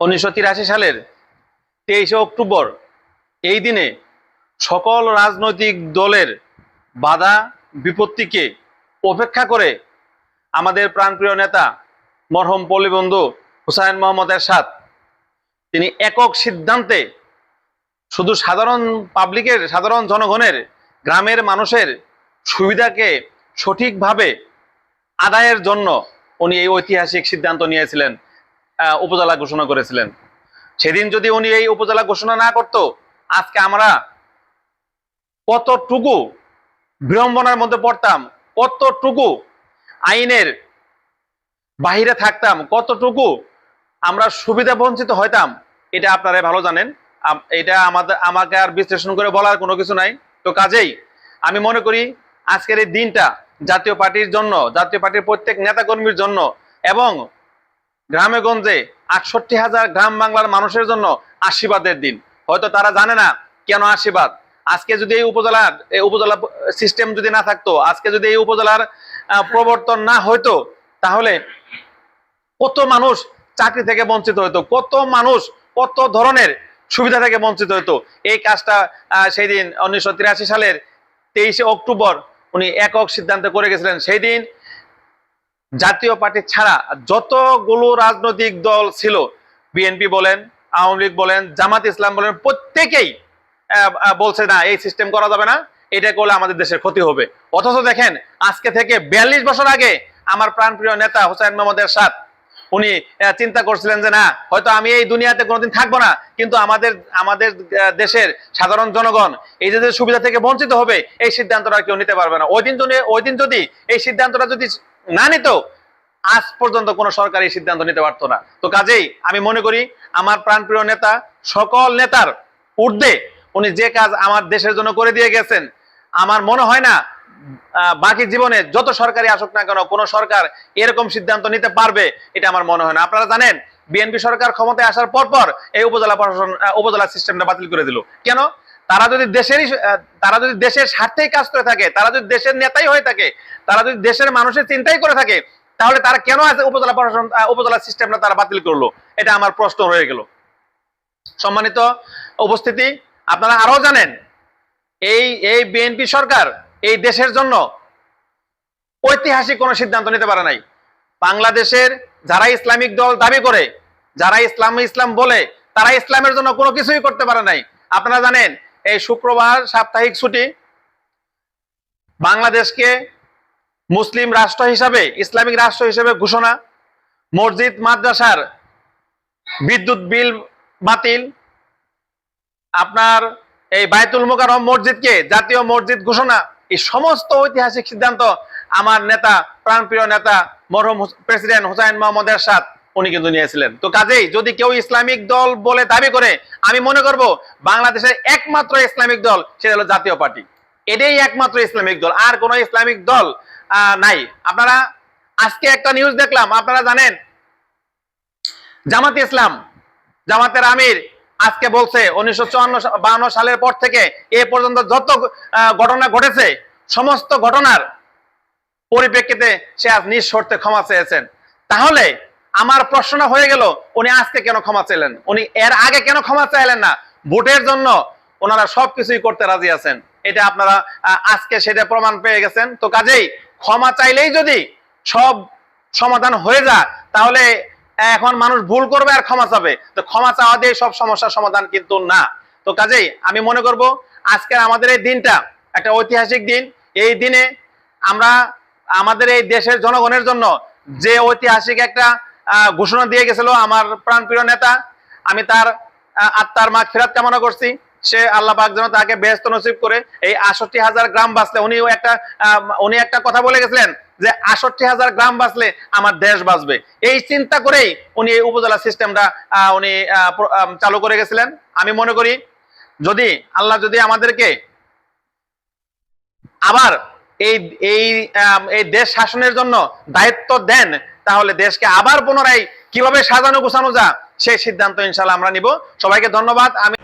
উনিশশো তিরাশি সালের তেইশে অক্টোবর, এই দিনে সকল রাজনৈতিক দলের বাধা বিপত্তিকে উপেক্ষা করে আমাদের প্রাণপ্রিয় নেতা মরহম পল্লীবন্ধু হুসাইন মোহাম্মদ এরশাদ, তিনি একক সিদ্ধান্তে শুধু সাধারণ পাবলিকের, সাধারণ জনগণের, গ্রামের মানুষের সুবিধাকে সঠিকভাবে আদায়ের জন্য উনি এই ঐতিহাসিক সিদ্ধান্ত নিয়েছিলেন। উপজেলা ঘোষণা করেছিলেন। সেদিন যদি উনি এই উপজেলা ঘোষণা না করত, আজকে আমরা কতটুকু বিড়ম্বনার মধ্যে পড়তাম, কতটুকু আইনের বাহিরে থাকতাম, কতটুকু আমরা সুবিধা বঞ্চিত হইতাম, এটা আপনারা ভালো জানেন। এটা আমাদের, আমাকে আর বিশ্লেষণ করে বলার কোনো কিছু নাই। তো কাজেই আমি মনে করি আজকের এই দিনটা জাতীয় পার্টির জন্য, জাতীয় পার্টির প্রত্যেক নেতাকর্মীর জন্য এবং গ্রামে গঞ্জে আটষট্টি হাজার গ্রাম বাংলার মানুষের জন্য আশীর্বাদের দিন। হয়তো তারা জানে না কেন আশীর্বাদ। আজকে যদি এই উপজেলার এই উপজেলা সিস্টেম যদি না থাকতো, আজকে যদি এই উপজেলার প্রবর্তন না হইতো, তাহলে কত মানুষ চাকরি থেকে বঞ্চিত হতো কত মানুষ কত ধরনের সুবিধা থেকে বঞ্চিত হতো এই কাজটা সেই দিন উনিশশো তিরাশি সালের তেইশে অক্টোবর উনি একক সিদ্ধান্ত করে গেছিলেন। সেই দিন জাতীয় পার্টি ছাড়া যতগুলো রাজনৈতিক দল ছিল, বিএনপি বলেন, আওয়ামী লীগ বলেন, জামাত ইসলাম বলেন, প্রত্যেকেই বলছে না, এই সিস্টেম করা যাবে না, এটা করলে আমাদের দেশের ক্ষতি হবে। অথচ দেখেন, আজকে থেকে বিয়াল্লিশ বছর আগে আমার প্রাণপ্রিয় নেতা হোসেন মোহাম্মদ এরশাদ, উনি চিন্তা করছিলেন যে না, হয়তো আমি এই দুনিয়াতে কোনোদিন থাকব না, কিন্তু আমাদের আমাদের দেশের সাধারণ জনগণ, এই যে সুবিধা থেকে বঞ্চিত হবে, এই সিদ্ধান্তটা কেউ নিতে পারবে না। ওই দিন ওই দিন যদি, এই সিদ্ধান্তটা যদি না নিত, আজ পর্যন্ত কোনো সরকার সিদ্ধান্ত নিতে পারতো না। তো কাজেই আমি মনে করি, আমার প্রাণপ্রিয় নেতা, সকল নেতার ঊর্ধ্বে উনি যে কাজ আমার দেশের জন্য করে দিয়ে গেছেন, আমার মনে হয় না বাকি জীবনে যত সরকারি আসুক না কেন, কোন সরকার এরকম সিদ্ধান্ত নিতে পারবে, এটা আমার মনে হয় না। আপনারা জানেন, বিএনপি সরকার ক্ষমতায় আসার পর পর এই উপজেলা প্রশাসন উপজেলা সিস্টেমটা বাতিল করে দিল। কেন? তারা যদি দেশেরই তারা যদি দেশের স্বার্থেই কাজ করে থাকে, তারা যদি দেশের নেতাই হয়ে থাকে, তারা যদি দেশের মানুষের চিন্তাই করে থাকে, তাহলে তারা কেন আছে উপজেলা প্রশাসন উপজেলা সিস্টেমটা তারা বাতিল করল? এটা আমার প্রশ্ন রয়ে গেল। সম্মানিত উপস্থিতি, আপনারা আরও জানেন, এই এই বিএনপি সরকার এই দেশের জন্য ঐতিহাসিক কোনো সিদ্ধান্ত নিতে পারে নাই। বাংলাদেশের যারা ইসলামিক দল দাবি করে, যারা ইসলাম ইসলাম বলে, তারা ইসলামের জন্য কোনো কিছুই করতে পারে নাই। আপনারা জানেন এই শুক্রবার সাপ্তাহিক ছুটি। বাংলাদেশকে মুসলিম রাষ্ট্র হিসাবে, ইসলামিক রাষ্ট্র হিসেবে ঘোষণা। মসজিদ, মাদ্রাসার বিদ্যুৎ বিল বাতিল। আপনার এই বায়তুল মোকাররম মসজিদকে জাতীয় মসজিদ ঘোষণা। এই সমস্ত ঐতিহাসিক সিদ্ধান্ত আমার নেতা, প্রাণপ্রিয় নেতা, মরহুম প্রেসিডেন্ট হুসাইন মোহাম্মদ এরশাদ উনি কিন্তু নিয়েছিলেন। তো কাজেই যদি কেউ ইসলামিক দল বলে দাবি করে, আমি মনে করব বাংলাদেশের একমাত্র ইসলামিক দল, সেটা হলো জাতীয় পার্টি। এটাই একমাত্র ইসলামিক দল, আর কোন ইসলামিক দল নাই। আপনারা, আজকে একটা নিউজ দেখলাম, আপনারা জানেন? জামাত ইসলাম, জামাতের আমির আজকে বলছে, উনিশশো চুয়ান্ন সালের পর থেকে এ পর্যন্ত যত ঘটনা ঘটেছে, সমস্ত ঘটনার পরিপ্রেক্ষিতে সে আজ নিজ শর্তে ক্ষমা চেয়েছেন। তাহলে আমার প্রশ্নটা হয়ে গেল, উনি আজকে কেন ক্ষমা চাইলেন? উনি এর আগে কেন ক্ষমা চাইলেন না? ভোটের জন্য ওনারা সবকিছুই করতে রাজি আছেন। এটা আপনারা আজকে সেটা প্রমাণ পেয়ে গেছেন। তো কাজেই ক্ষমা চাইলেই যদি সব সমাধান হয়ে যায়, তাহলে এখন মানুষ ভুল করবে আর ক্ষমা চাবে। তো ক্ষমা চাওয়া দিয়ে সব সমস্যার সমাধান কিন্তু না। তো কাজেই আমি মনে করব আজকের আমাদের এই দিনটা একটা ঐতিহাসিক দিন। এই দিনে আমরা, আমাদের এই দেশের জনগণের জন্য যে ঐতিহাসিক একটা ঘোষণা দিয়ে গেছিল আমার প্রাণপ্রিয় নেতা। আমি তার আত্মার মাগ ফেরাত কামনা করছি। সে আল্লাহ পাক যেন তাকে বেহস্ত নসিব করে। এই আষট্টি হাজার গ্রাম বাঁচলে উনি একটা উনি একটা কথা বলে গেছিলেন যে আষট্টি হাজার গ্রাম বাঁচলে আমার দেশ বাঁচবে। এই চিন্তা করেই উনি এই উপজেলা সিস্টেমটা উনি চালু করে গেছিলেন। আমি মনে করি যদি আল্লাহ যদি আমাদেরকে আবার এই এই দেশ শাসনের জন্য দায়িত্ব দেন তাহলে দেশকে আবার পুনরায় কীভাবে সাজানো গোছানো যা, সেই সিদ্ধান্ত ইনশাল্লাহ আমরা নিব। সবাইকে ধন্যবাদ। আমি